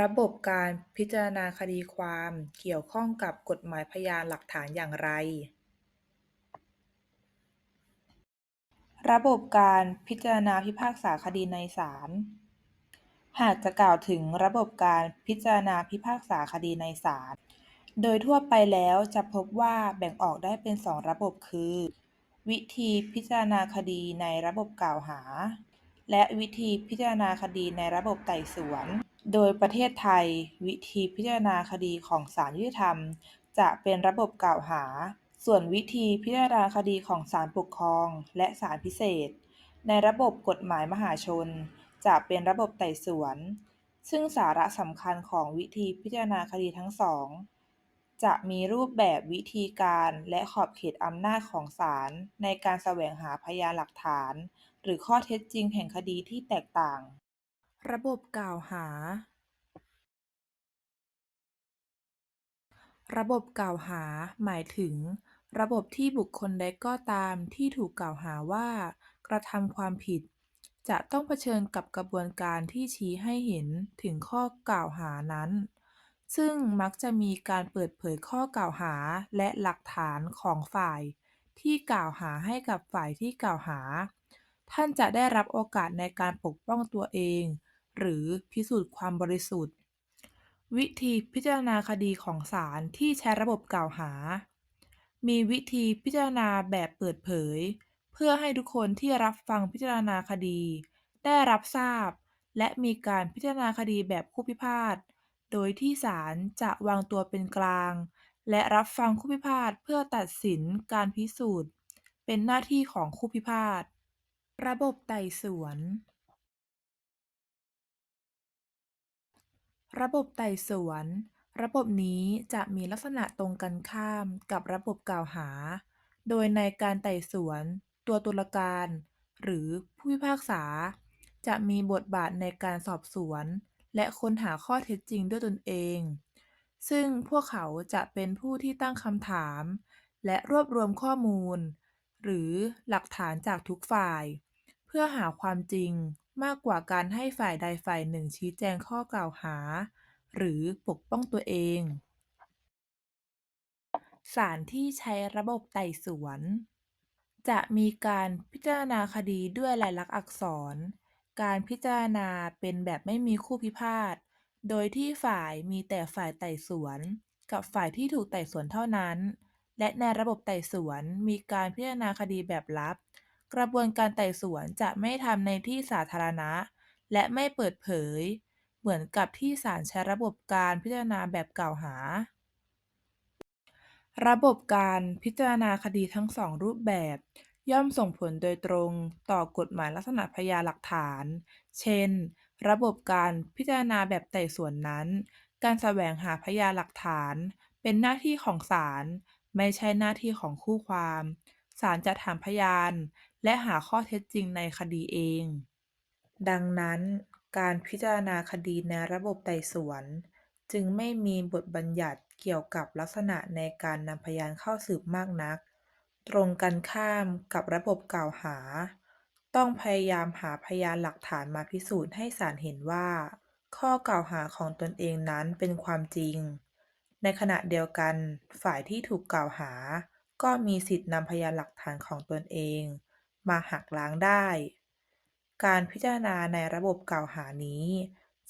ระบบการพิจารณาคดีความเกี่ยวข้องกับกฎหมายพยานหลักฐานอย่างไร ระบบการพิจารณาพิพากษาคดีในศาล หากจะกล่าวถึงระบบการพิจารณาพิพากษาคดีในศาล โดยทั่วไปแล้วจะพบว่าแบ่งออกได้เป็นสองระบบคือ วิธีพิจารณาคดีในระบบกล่าวหา และวิธีพิจารณาคดีในระบบไต่สวน โดยประเทศไทย วิธีพิจารณาคดีของศาลยุติธรรม จะเป็นระบบกล่าวหา ส่วนวิธีพิจารณาคดีของศาลปกครองและศาลพิเศษ ในระบบกฎหมายมหาชน จะเป็นระบบไต่สวน ซึ่งสาระสำคัญของวิธีพิจารณาคดีทั้งสอง จะมีรูปแบบวิธีการและขอบเขตอำนาจของศาลในการแสวงหาพยานหลักฐาน หรือข้อเท็จจริงแห่งคดีที่แตกต่าง ระบบกล่าวหา ระบบกล่าวหา หมายถึง ระบบที่บุคคลใดก็ตามที่ถูกกล่าวหาว่ากระทำความผิด จะต้องเผชิญกับกระบวนการที่ชี้ให้เห็นถึงข้อกล่าวหานั้น ซึ่งมักจะมีการเปิดเผยข้อกล่าวหาและหลักฐานของฝ่าย ที่กล่าวหาให้กับฝ่ายที่กล่าวหา ท่านจะได้รับโอกาสในการปกป้องตัวเอง หรือพิสูจน์ความบริสุทธิ์ วิธีพิจารณาคดีของศาลที่ใช้ระบบกล่าวหา มีวิธีพิจารณาแบบเปิดเผย เพื่อให้ทุกคนที่รับฟังพิจารณาคดี ได้รับทราบ และมีการพิจารณาคดีแบบคู่พิพาทโดยที่ศาลจะวางตัวเป็นกลาง และรับฟังคู่พิพาทเพื่อตัดสินการพิสูจน์ เป็นหน้าที่ของคู่พิพาท ระบบไต่สวน ระบบไต่สวน ระบบนี้จะมีลักษณะตรงกันข้ามกับระบบกล่าวหา โดยในการไต่สวน ตัวตุลาการ หรือผู้พิพากษา จะมีบทบาทในการสอบสวน และค้นหาข้อเท็จจริงด้วยตนเอง ซึ่งพวกเขาจะเป็นผู้ที่ตั้งคำถาม และรวบรวมข้อมูล หรือหลักฐานจากทุกฝ่าย เพื่อหาความจริง มากกว่าการให้ฝ่ายใดฝ่ายหนึ่งชี้แจงข้อกล่าวหา หรือปกป้องตัวเองศาลที่ใช้ระบบไต่สวน จะมีการพิจารณาคดีด้วยลายลักษณ์อักษร การพิจารณาเป็นแบบไม่มีคู่พิพาท โดยที่ฝ่ายมีแต่ฝ่ายไต่สวน กับฝ่ายที่ถูกไต่สวนเท่านั้น และในระบบไต่สวนมีการพิจารณาคดีแบบลับ กระบวนการไต่สวนจะไม่ทำในที่สาธารณะ และไม่เปิดเผย เหมือนกับที่ศาลใช้ระบบการพิจารณาแบบกล่าวหา ระบบการพิจารณาคดีทั้งสองรูปแบบ ย่อมส่งผลโดยตรงต่อกฎหมายลักษณะพยานหลักฐาน เช่น ระบบการพิจารณาแบบไต่สวนนั้น การแสวงหาพยานหลักฐาน เป็นหน้าที่ของศาลไม่ใช่หน้าที่ของคู่ความศาลจะถามพยาน และหาข้อเท็จจริงในคดีเองดังนั้นการพิจารณาคดีในระบบไต่สวนจึงไม่มีบทบัญญัติเกี่ยวกับลักษณะในการนำพยานเข้าสืบมากนัก ตรงกันข้ามกับระบบกล่าวหา ต้องพยายามหาพยานหลักฐานมาพิสูจน์ให้ศาลเห็นว่า ข้อกล่าวหาของตนเองนั้นเป็นความจริง ในขณะเดียวกันฝ่ายที่ถูกกล่าวหา ก็มีสิทธินำพยานหลักฐานของตนเอง มาหักล้างได้ การพิจารณาในระบบกล่าวหานี้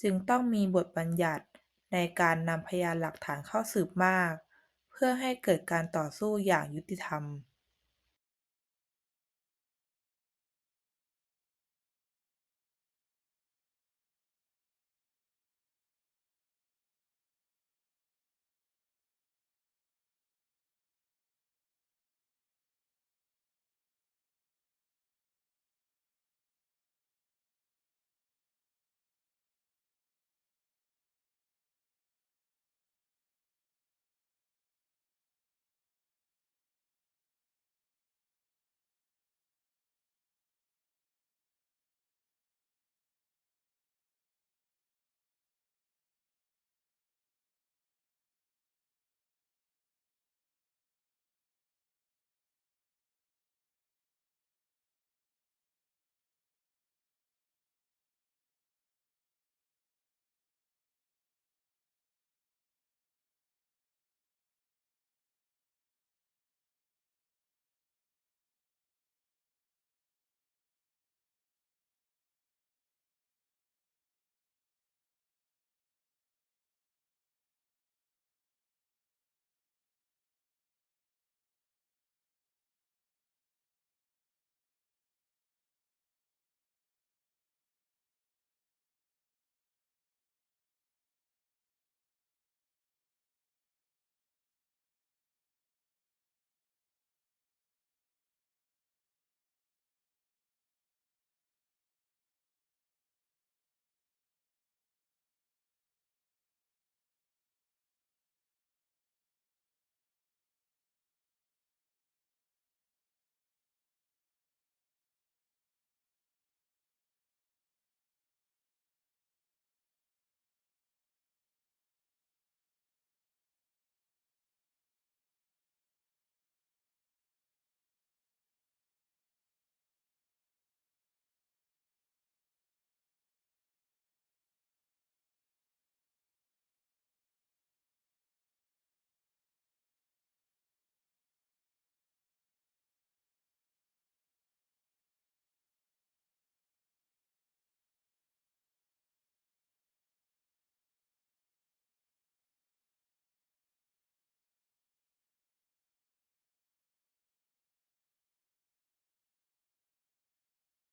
จึงต้องมีบทบัญญัติในการนำพยานหลักฐานเข้าสืบมาก เพื่อให้เกิดการต่อสู้อย่างยุติธรรม